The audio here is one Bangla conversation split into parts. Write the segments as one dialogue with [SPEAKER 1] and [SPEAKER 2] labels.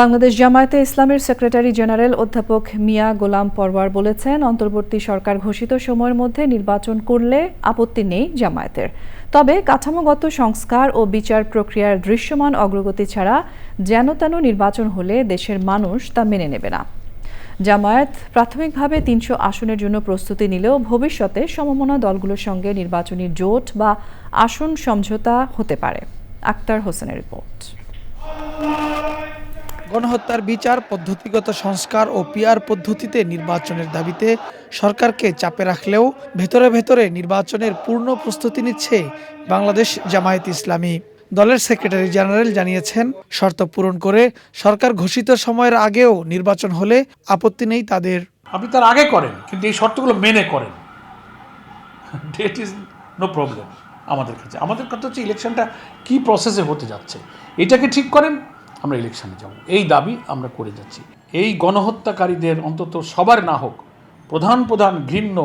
[SPEAKER 1] বাংলাদেশ জামায়াতে ইসলামের সেক্রেটারি জেনারেল অধ্যাপক মিয়া গোলাম পরওয়ার বলেছেন, অন্তর্বর্তী সরকার ঘোষিত সময়ের মধ্যে নির্বাচন করলে আপত্তি নেই জামায়াতের। তবে কাঠামোগত সংস্কার ও বিচার প্রক্রিয়ার দৃশ্যমান অগ্রগতি ছাড়া যেন তেন নির্বাচন হলে দেশের মানুষ তা মেনে নেবে না। জামায়াত প্রাথমিকভাবে তিনশো আসনের জন্য প্রস্তুতি নিলেও ভবিষ্যতে সমমনা দলগুলোর সঙ্গে নির্বাচনী জোট বা আসন সমঝোতা হতে পারে। আক্তার হোসেনের রিপোর্ট।
[SPEAKER 2] গণহত্যার বিচার, পদ্ধতিগত সংস্কার ও পিআর পদ্ধতিতে নির্বাচনের দাবিতে সরকারকে চাপে রাখলেও ভেতরে ভেতরে নির্বাচনের পূর্ণ প্রস্তুতি নিচ্ছে বাংলাদেশ জামায়াত ইসলামী। দলের সেক্রেটারি জেনারেল জানিয়েছেন, শর্ত পূরণ করে সরকার ঘোষিত সময়ের আগেও নির্বাচন হলে আপত্তি নেই তাদের।
[SPEAKER 3] আপনি তার আগে করেন, কিন্তু এই শর্তগুলো মেনে করেন। ডেট ইজ নো প্রবলেম আমাদের কাছে আমাদের কথা হচ্ছে ইলেকশনটা কি প্রসেসে হতে যাচ্ছে, এটাকে ঠিক করেন আমরা ইলেকশনে যাব। এই দাবি আমরা করে যাচ্ছি। এই গণহত্যাকারীদের অন্তত সবার না হোক, প্রধান প্রধান ঘৃণ্য,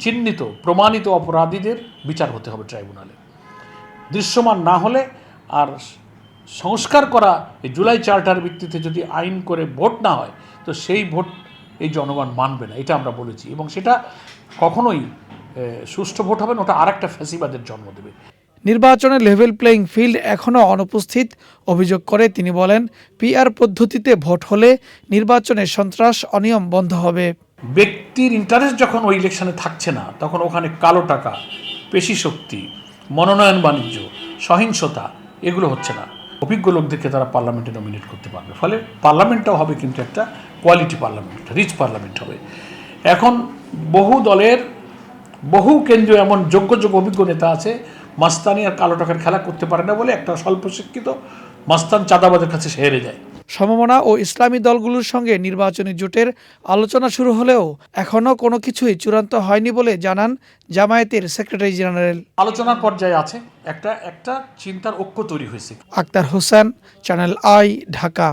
[SPEAKER 3] চিহ্নিত, প্রমাণিত অপরাধীদের বিচার হতে হবে ট্রাইব্যুনালে। দৃশ্যমান না হলে আর সংস্কার করা এই জুলাই চার্টার ভিত্তিতে যদি আইন করে ভোট না হয়, তো সেই ভোট এই জনগণ মানবে না, এটা আমরা বলেছি। এবং সেটা কখনোই সুষ্ঠু ভোট হবে না, ওটা আর একটা ফ্যাসিবাদের জন্ম দেবে।
[SPEAKER 2] নির্বাচনে লেভেল প্লেইং ফিল্ড এখনও অনুপস্থিত, অভিযোগ করে তিনি বলেন পিআর পদ্ধতিতে ভোট হলে নির্বাচনে সন্ত্রাস অনিয়ম বন্ধ হবে।
[SPEAKER 3] ব্যক্তির ইন্টারেস্ট যখন ওই ইলেকশনে থাকছে না, তখন ওখানে কালো টাকা, পেশি শক্তি, মনোনয়ন বাণিজ্য, সহিংসতা, এগুলো হচ্ছে না। অভিজ্ঞ লোকদেরকে তারা পার্লামেন্টে নমিনেট করতে পারবে। ফলে পার্লামেন্টটাও হবে কিন্তু একটা কোয়ালিটি পার্লামেন্ট রিচ পার্লামেন্ট হবে। এখন বহু দলের, বহু কেন্দ্রীয় এমন যোগ্য যোগ্য অভিজ্ঞ নেতা আছে মাস্তানি আর কালো টাকার খেলা করতে পারে না বলে একটা স্বল্প শিক্ষিত মাস্তান চাঁদাবাদের কাছে সে হেরে যায়।
[SPEAKER 2] সমমনা ও ইসলামী দলগুলোর সঙ্গে নির্বাচনী জোটের আলোচনা শুরু হলেও এখনও কোনো কিছুই চূড়ান্ত হয়নি বলে জানান জামায়াতের সেক্রেটারি জেনারেল।
[SPEAKER 3] আলোচনার পর্যায়ে আছে একটা একটা চিন্তার ঐক্য তৈরি হয়েছে।
[SPEAKER 2] Akhtar Hossain channel I Dhaka.